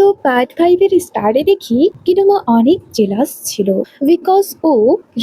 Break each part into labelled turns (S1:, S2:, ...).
S1: So part ফাইভের স্টারে দেখি কিরম অনেক জেলাস ছিল। বিকজ ও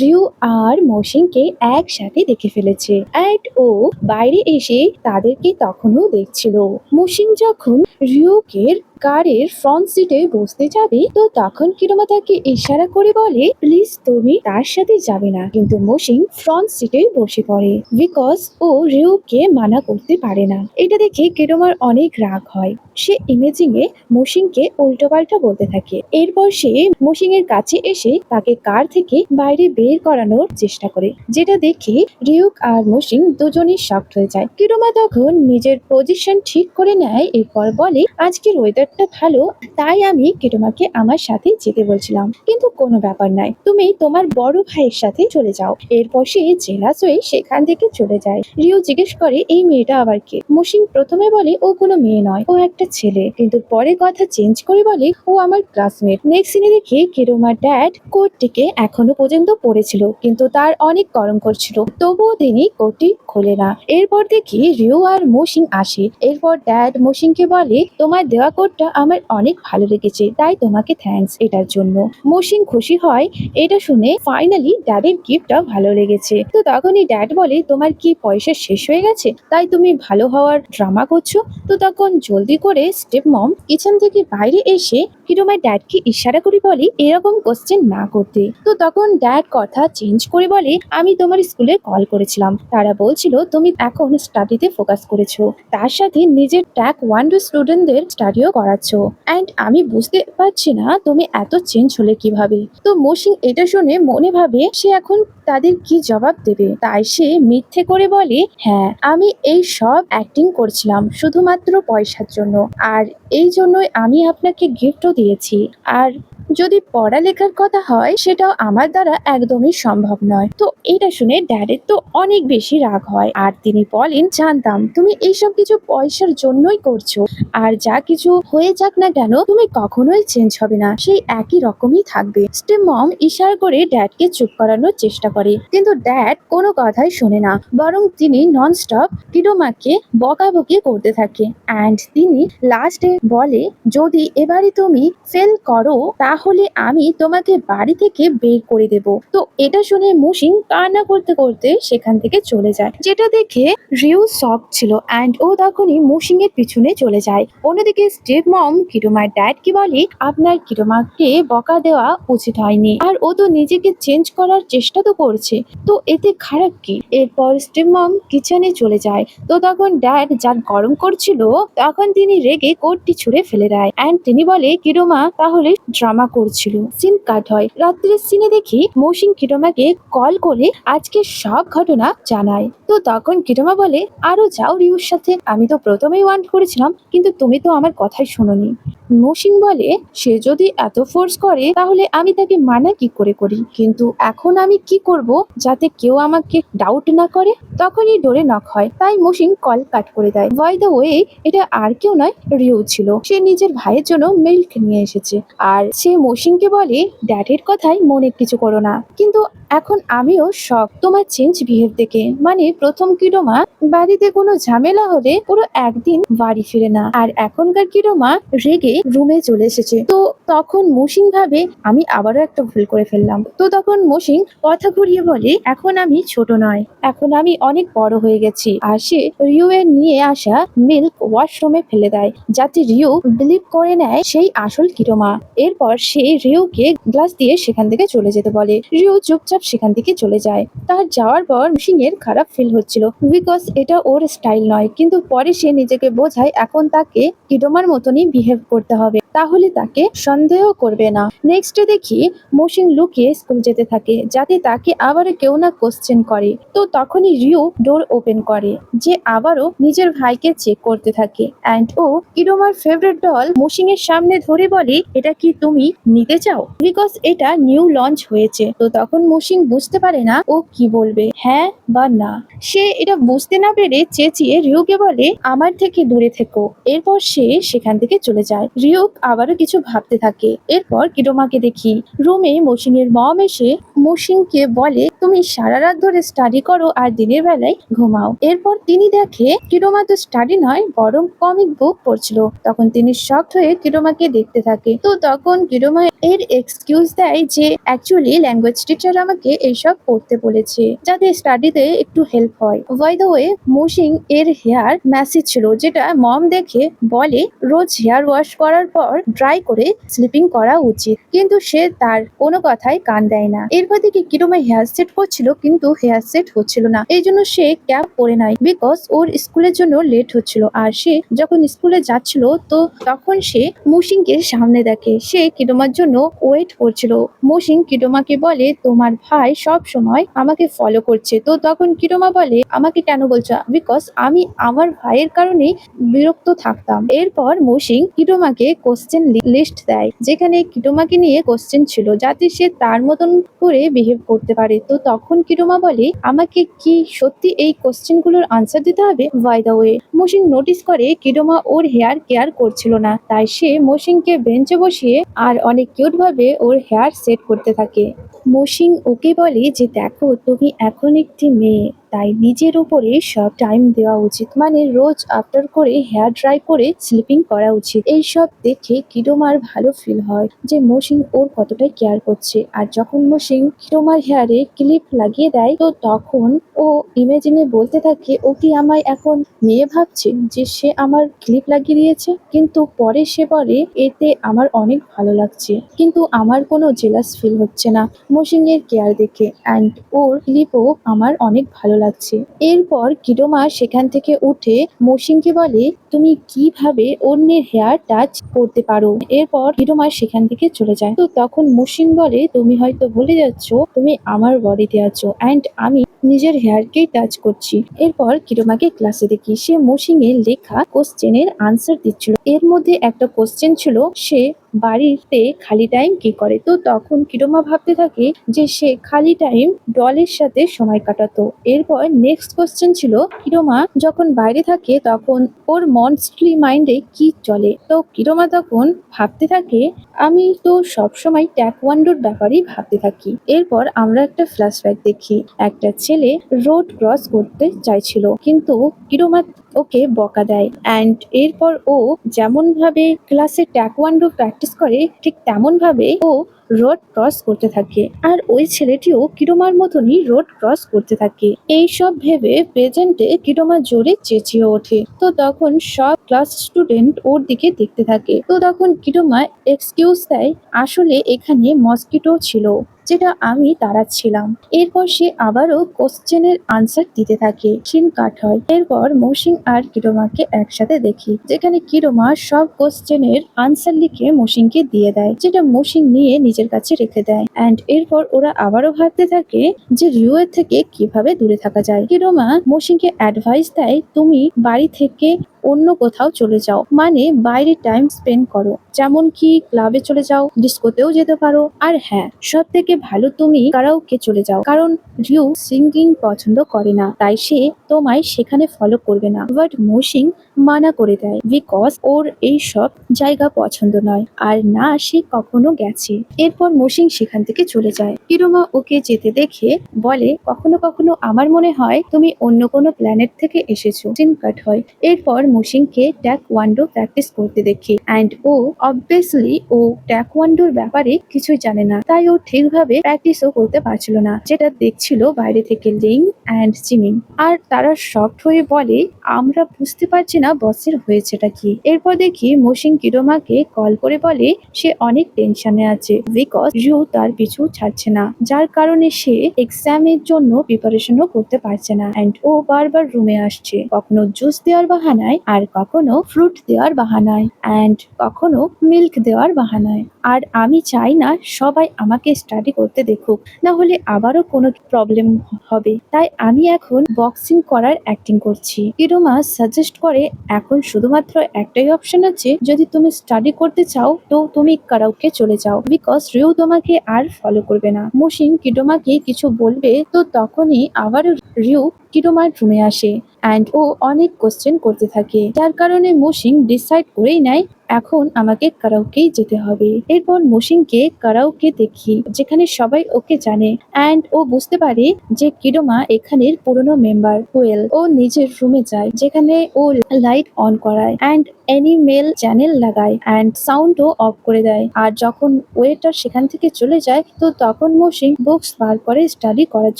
S1: রিউ আর মৌসিংকে একসাথে দেখে ফেলেছে। অ্যান্ড ও বাইরে এসে তাদেরকে তখনও দেখছিল। মোশিং যখন রিউকে কারের ফ্রন্ট সিটে বসতে যাবে, তো তখন কিরমা তাকে ইশারা করে বলে প্লিজ তুমি তার সাথে যাবে না। কিন্তু মৌসিং ফ্রন্ট সিটে বসে পড়ে বিকজ ও রিউকে মানা করতে পারে না। এটা দেখে কিরমার অনেক রাগ হয়। সে ইমেজিং এ মৌসিংকে উল্টোপাল্টা বলতে থাকে। এরপর সে মৌসিং এর কাছে এসে তাকে কার থেকে বাইরে বের করানোর চেষ্টা করে, যেটা দেখে রিউক আর মৌসিং দুজনেই শক্ট হয়ে যায়। কিরমা তখন নিজের পজিশন ঠিক করে নেয়, এরপর বলে, আজকের ওয়েদারটা ভালো, তাই আমি কিরমাকে আমার সাথে যেতে বলছিলাম। কিন্তু কোনো ব্যাপার নাই, তুমি তোমার বড় ভাইয়ের সাথে চলে যাও। এরপর সে জেলাস হয়ে সেখান থেকে চলে যায়। রিও জিজ্ঞেস করে, এই মেয়েটা আবার কে? মৌসিং প্রথমে বলে, ও কোনো মেয়ে নয়, ও একটা ছেলে। কিন্তু পরে কথা চেঞ্জ করে বলে, ও আমার ক্লাসমেট নেক্সট সিনে দেখি কিরোমার ড্যাড কোটটিকে এখনও পর্যন্ত পড়েছিল, কিন্তু তার অনেক গরম করছিল তবুও তিনি কোটটি খোলে না। এরপর দেখি রিও আর মৌসিং আসে। এরপর ড্যাড মৌসিংকে বলে, তোমার দেওয়া কোটটা আমার অনেক ভালো লেগেছে, তাই তোমাকে থ্যাঙ্কস এটার জন্য। মৌসিং খুশি হয়, এটা শুনে ফাইনালি ড্যাডের গিফটটা ভালো লেগেছে। তো তখনই ড্যাড বলে, তোমার কি পয়সা শেষ হয়ে গেছে? তাই তুমি ভালো হওয়ার ড্রামা করছ? তো তখন জলদি করে স্টেপ মম কিচেন থেকে বাইরে এসে হিরোমার ড্যাডকে ইশারা করে বলে, এরকম কোশ্চেন না করতে। তো তখন ড্যাড কথা চেঞ্জ করে বলে, আমি তোমার স্কুলে কল করেছিলাম। তারা বলছিল, তুমি এখন স্টাডিতে ফোকাস করেছ। তার সাথে নিজের ট্যাক ওয়ান টু স্টুডেন্টদের স্টাডিও করাচ্ছ। অ্যান্ড আমি বুঝতে পারছি না তুমি এত চেঞ্জ হলে কীভাবে। তো মৌসিং এটা শুনে মনে ভাবে সে এখন তাদের কি জবাব দেবে। তাই সে মিথ্যে করে বলে হ্যাঁ আমি এই সব অ্যাক্টিং করছিলাম শুধুমাত্র পয়সার জন্য। আর এই জন্যই আমি আপনাকে গিফটও দিয়েছি। আর যদি পড়ালেখার কথা হয়, সেটাও আমার দ্বারা একদমই সম্ভব নয়। তো এটা শুনে ড্যাডের তো অনেক বেশি রাগ হয়। আর তিনি বলেন, জানতাম, তুমি এইসব কিছু পয়সার জন্যই করছ। আর যা কিছু হয়ে যাক না কেন, তুমি কখনোই চেঞ্জ হবে না। সেই একই রকমই থাকবে। স্টেম মম ইশারা করে ড্যাডকে চুপ করানোর চেষ্টা করে। কিন্তু ড্যাড কোনো কথাই শোনে না। বরং তিনি নন স্টপ কিরোমাকে বকাবকি করতে থাকে। অ্যান্ড তিনি লাস্টে বলে, যদি এবারে তুমি ফেল করো তাহলে আমি তোমাকে বাড়ি থেকে বের করে দেব। তো এটা শুনে মুসিন কান্না করতে করতে সেখান থেকে চলে যায়। যেটা দেখে রিউ শক ছিল অ্যান্ড ও তখনই মুসিং এর পিছনে চলে যায়। অন্যদিকে স্টেপ মম কিরোমার ড্যাড কি বলে, আপনার কিরোমাকে বকা দেওয়া উচিত হয়নি। আর ও তো নিজেকে চেঞ্জ করার চেষ্টা তো করছে। তো এতে খারাপ কি? এরপর স্টেপ মম কিচেনে চলে যায়। তো তখন ড্যাড যার গরম করছিল, তখন তিনি রেগে কোটটি ছুঁড়ে ফেলে দেয়। অ্যান্ড তিনি বলে, কিরোমা, তাহলে ড্রামা করছিল। সিন কাট হয়। রাত্রের সিনে দেখি মৌসিন কিটোমাকে কল করে আজকে সব ঘটনা জানায়। তো তখন কিটোমা বলে, আরও যাও রিউর সাথে। আমি তো প্রথমেই ওয়ান্ট করেছিলাম, কিন্তু তুমি তো আমার কথাই শোনোনি। মৌসিং বলে, সে যদি এত ফোর্স করে, তাহলে আমি তাকে মানা কি করে করি? কিন্তু এখন আমি কি করব যাতে কেউ আমাকে ডাউট না করে? তখনই ডোরে নক হয়। তাই মৌসিং কল কাট করে দেয়। বাই দ্য ওয়ে এটা আর কেউ নয়, রিউ ছিল। সে নিজের ভাইয়ের জন্য মিল্ক নিয়ে এসেছে। আর সে মৌসিংকে বলে ড্যাডের কথাই মনে কিছু করো না। কিন্তু এখন আমিও শখ তোমার চেঞ্জ বিহেভ দেখে। মানে প্রথম কিরোমা বাড়িতে কোনো ঝামেলা হলে পুরো একদিন বাড়ি ফিরে না। আর এখনকার কিরোমা রেগে রুমে চলে এসেছে। তো তখন মৌসিং ভাবে আমি আবারও একটা ভুল করে ফেললাম। তো তখন মৌসিং কথা ঘুরিয়ে বলে, এখন আমি ছোট নয়। এখন আমি অনেক বড় হয়ে গেছি। আর সে রিউ এর নিয়ে আসা মিল্ক ওয়াশরুমে ফেলে দেয়, যাতে রিউ বিলিভ করে নেয় সেই আসল কিরোমা এরপর সে রিউকে গ্লাস দিয়ে সেখান থেকে চলে যেতে বলে। রিউ চুপচাপ সেখান থেকে চলে যায়। তার যাওয়ার পর সিং এর খারাপ ফিল হচ্ছিল। বিকজ এটা ওর স্টাইল নয়, কিন্তু পরে সে নিজেকে বোঝায়, এখন তাকে কিডোমার মতনই বিহেভ করতে হবে। তাহলে তাকে সন্দেহ করবে না। নেক্সট দেখি মৌসিং লুকিয়ে স্কুল যেতে থাকে, যাতে তাকে আবার কেউ না কোশ্চেন করে। তো তখনই রিউ ডোর ওপেন করে, যে আবারও নিজের ভাইকে চেক করতে থাকে। অ্যান্ড ও ইডোমার ফেভারিট ডল মৌসিং এর সামনে ধরে বলে, এটা কি তুমি নিতে চাও? বিকজ এটা নিউ লঞ্চ হয়েছে। তো তখন মৌসিং মসিং বুঝতে পারে না ও কি বলবে হ্যাঁ বা না। সে এটা বুঝতে না পেরে চেঁচিয়ে রিউকে বলে, আমার থেকে দূরে থেকো। এরপর সে সেখান থেকে চলে যায়। রিউক আবারও কিছু ভাবতে থাকে। এরপর কিডোমাকে দেখি। রুমে মসিং এর মম এসে মসিংকে বলে, তুমি সারা রাত ধরে স্টাডি করো আর দিনের বেলায় ঘুমাও। এরপর তিনি দেখে কিডোমা তো স্টাডি নয়, বরং কমিক বুক পড়ছিল। তখন তিনি শক হয়ে কিডোমাকে দেখতে থাকে। তো তখন কিডোমা এর এক্সকিউজ দেয় যে অ্যাকচুয়ালি ল্যাঙ্গুয়েজ টিচার আমাকে এইসব পড়তে বলেছে যাতে স্টাডিতে একটু হেল্প হয়। বাই দ্য ওয়ে মুশিং এর হেয়ার ম্যাসি ছিল, যেটা মম দেখে বলে, রোজ হেয়ার ওয়াশ করার পর ড্রাই করে স্লিপিং করা উচিত। কিন্তু সে তার কোনো কথায় কান দেয় না। এরপর থেকে কিরোমা হেয়ার সেট করছিল, কিন্তু হেয়ার সেট হচ্ছিল না। এই জন্য সে ক্যাব পরে নাই বিকজ ওর স্কুলের জন্য লেট হচ্ছিল। আর সে যখন স্কুলে যাচ্ছিল, তো তখন সে মুশিংকে সামনে দেখে। সে কিডোমার জন্য ওয়েট করছিল। মুশিং কিডোমাকে বলে, তোমার ভাই সব সময় আমাকে ফলো করছে। তো তখন কিডোমা বলে, আমাকে কেন বলছো? বিকজ আমি আমার ভাইয়ের কারণেই বিরক্ত থাকতাম। এরপর মুশিং কিডোমাকে কোশ্চেন লিস্ট দেয়, যেখানে কিডোমাকে নিয়ে কোশ্চেন ছিল, যাতে সে তার মতন করে বিহেভ করতে পারে। তো তখন কিডোমা বলে, আমাকে কি সত্যি এই কোশ্চেনগুলোর আনসার দিতে হবে? বাই দ্য ওয়ে মসিং নোটিস করে, কিডোমা ওর হেয়ার কেয়ার করছিল না। তাই সে মসিংকে বেঞ্চে বসিয়ে আর অনেক কিউট ভাবে ওর হেয়ার সেট করতে থাকে। মোশিং ওকে বলে যে, দেখো, তুমি এখন একটি মেয়ে। তাই নিজের উপরে সব টাইম দেওয়া উচিত। মানে রোজ আফটার করে হেয়ার ড্রাই করে স্লিপিং করা উচিত। এই সব দেখে কিডোমার ভালো ফিল হয় যে মসিং ওর কতটা কেয়ার করছে। আর যখন মসিং কিডোমার হেয়ারে ক্লিপ লাগিয়ে দেয়, তো তখন ও ইমেজিনে বলতে থাকে, ও কি আমায় এখন মেয়ে ভাবছে যে সে আমার ক্লিপ লাগিয়ে দিয়েছে? কিন্তু পরে সে বলে, এতে আমার অনেক ভালো লাগছে। কিন্তু আমার কোনো জেলাস ফিল হচ্ছে না। মসিং এর কেয়ার দেখে। অ্যান্ড ওর ক্লিপও আমার অনেক ভালো লাগছে এরপর কিডোমা সেখান থেকে উঠে মসিংকে বলে, তুমি কীভাবে অন্যের হেয়ার টাচ করতে পারো? এরপর কিডোমা সেখান থেকে চলে যায়। তো তখন মসিং বলে, তুমি হয়তো ভুলে যাচ্ছ, তুমি আমার বডিতে আছো অ্যান্ড আমি নিজের হেয়ারকেই টাচ করছি। এরপর কিরোমাকে ক্লাসে দেখি। সে মসিং এর লেখা কোশ্চেনের আনসার দিচ্ছিল। এর মধ্যে একটা কোশ্চেন ছিল, সে বাড়িতে খালি টাইম কি করে? তো তখন কিরোমা ভাবতে থাকে যে সে খালি টাইম ডলের সাথে সময় কাটাতো। এরপর নেক্সট কোশ্চেন ছিল, কিরোমা যখন বাইরে থাকে তখন ওর মনস্ট্রি মাইন্ডে কি চলে? তো কিরোমা তখন ভাবতে থাকে, আমি তো সবসময় ট্যাকওয়ান্ডোর ব্যাপারেই ভাবতে থাকি। এরপর আমরা একটা ফ্ল্যাশব্যাক দেখি। একটা ছেলে রোড ক্রস করতে চাইছিল, কিন্তু কিরোমা ওকে বকা দেয়। অ্যান্ড এরপর ও যেমন ভাবে ক্লাসে ট্যাকওয়ান্ডো প্র্যাকটিস করে, ঠিক তেমন ভাবে ও রোড ক্রস করতে থাকে। আর ওই ছেলেটিও কিরোমার মতনই রোড ক্রস করতে থাকে। এই সব ভেবে প্রেজেন্টে কিরোমা জোরে চেঁচিয়ে ওঠে। তো তখন সব ক্লাস স্টুডেন্ট ওর দিকে দেখতে থাকে। তো তখন কিরোমা এক্সকিউজ দেয়, আসলে এখানে মস্কিটো ছিল, যেটা আমি তাড়াচ্ছিলাম। এরপর সে আবারও কোশ্চেনের আনসার দিতে থাকে সিন কাট হয়। এরপর মৌসিং আর কিরোমাকে একসাথে দেখি, যেখানে কিরোমা সব কোশ্চেনের আনসার লিখে মৌসিংকে দিয়ে দেয়, যেটা মৌসিং নিয়ে নিজের কাছে রেখে দেয়। অ্যান্ড এরপর ওরা আবারও ভাবতে থাকে যে রিও থেকে কীভাবে দূরে থাকা যায়। কিরোমা মসিংকে অ্যাডভাইস দেয়, তুমি বাড়ি থেকে অন্য কোথাও চলে যাও। মানে বাইরে টাইম স্পেন্ড করো। যেমন কি ক্লাবে চলে যাও ডিস্কোতেও যেতে পারো। আর হ্যাঁ সব থেকে ভালো তুমি কারাওকে চলে যাও। কারণ রিউ সিঙ্গিং পছন্দ করে না। তাই সে তোমায় সেখানে ফলো করবে না। বাট মৌসিং মানা করে দেয়। বিকজ ওর এই সব জায়গা পছন্দ নয়। আর না, সে কখনো গেছে। এরপর মৌসিং সেখান থেকে চলে যায়। কিরোমা ওকে যেতে দেখে বলে, কখনো কখনো আমার মনে হয় তুমি অন্য কোনো প্ল্যানেট থেকে এসেছ। সিন কাট হয়। এরপর মৌসিংকে ট্যাক ওয়ান্ডো প্র্যাকটিস করতে দেখি। অ্যান্ড ও অবভিয়াসলি ও ট্যাক ওয়ান্ডোর ব্যাপারে কিছুই জানে না। তাই ও ঠিকভাবে প্র্যাকটিসও করতে পারছিল না। যেটা দেখছিল বাইরে থেকে লিং অ্যান্ড জিমিন আর তারা শক্ট হয়ে বলে, আমরা বুঝতে পারছি না বসের হয়েছেটা কি। এরপর দেখি মৌসিং কিরোমাকে কল করে বলে, সে অনেক টেনশনে আছে। বিকজ রিউ তার পিছু ছাড়ছে না। যার কারণে সে এক্সামের জন্য প্রিপারেশনও করতে পারছে না। অ্যান্ড ও বারবার রুমে আসছে। কখনো জুস দেওয়ার বাহানায় আর কখনো ফ্রুট দেওয়ার বাহানায় অ্যান্ড কখনো মিল্ক দেওয়ার বাহানায়। আর আমি চাই না সবাই আমাকে স্টাডি করতে দেখুক, না হলে আবারও কোনো প্রবলেম হবে। তাই আমি এখন বক্সিং করার অ্যাক্টিং করছি। ইরোমা সাজেস্ট করে, এখন শুধুমাত্র একটাই অপশন আছে, যদি তুমি স্টাডি করতে চাও, তো তুমি কারাওকে চলে যাও। বিকজ রিউ তোমাকে আর ফলো করবে না। মুশিন কিডোমাকে কিছু বলবে, তো তখনই আবারও রিউ কিডোমার রুমে আসে। অ্যান্ড ও অনেক কোশ্চেন করতে থাকে। যার কারণে মুশিং ডিসাইড করেই নেয় এখন আমাকে কারাওকেই যেতে হবে। এরপর মুশিংকে কারাওকে দেখি, যেখানে সবাই ওকে জানে। অ্যান্ড ও বুঝতে পারে যে কিডোমা এখানের পুরনো মেম্বার ওয়েল ও নিজের রুমে যায়, যেখানে ও লাইট অন করায় অ্যান্ড অ্যানিমেল চ্যানেল লাগায় অ্যান্ড সাউন্ডও অফ করে দেয়। আর যখন ওয়েটার সেখান থেকে চলে যায়, তো তখন মৌসিং বুকস বার করে স্টাডি করার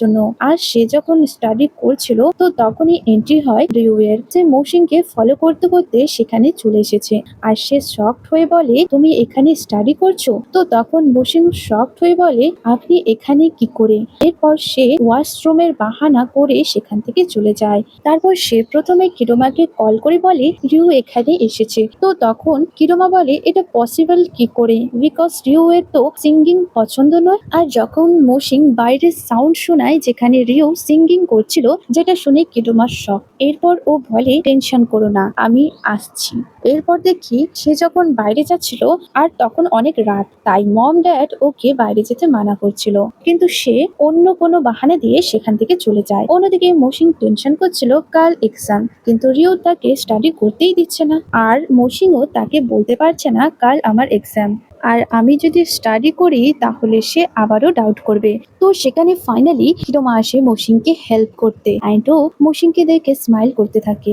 S1: জন্য। আর সে যখন স্টাডি করছিল, তো তখনই এন্ট্রি হয় রিউয়ের। যে মৌসিংকে ফলো করতে করতে সেখানে চলে এসেছে। আর সে শকড হয়ে বলে, তুমি এখানে স্টাডি করছ? তো তখন মৌসিং শকড হয়ে বলে, আপনি এখানে কি করে? এরপর সে ওয়াশরুমের বাহানা করে সেখান থেকে চলে যায়। তারপর সে প্রথমে কিরোমাকে কল করে বলে, রিউ এখানে এসেছে। তো তখন কিরোমা বলে, এটা পসিবল কি করে? বিকজ রিউ এর তো সিঙ্গিং পছন্দ নয়। আর যখন মোশিং বাইরের সাউন্ড শোনায় যেখানে রিউ সিঙ্গিং করছিল, যেটা শুনে কিরোমার শখ এরপর ও বলে টেনশন করো না, আমি আসছি। এরপর দেখি সে যখন বাইরে যাচ্ছিল, আর তখন অনেক রাত, তাই মম, ড্যাড ওকে বাইরে যেতে মানা করছিল। কিন্তু সে অন্য কোনো বাহানা দিয়ে সেখান থেকে চলে যায়। অন্যদিকে মৌসিং টেনশন করছিল, কাল এক্সাম কিন্তু রিও তাকে স্টাডি করতেই দিচ্ছে না। আর মৌসিংও তাকে বলতে পারছে না, কাল আমার এক্সাম আর আমি যদি স্টাডি করি, তাহলে সে আবারও ডাউট করবে। তো সেখানে ফাইনালি হিরোমা আসে মৌসিংকে হেল্প করতে। অ্যান্ড ও মৌসিংকে দেখে স্মাইল করতে থাকে।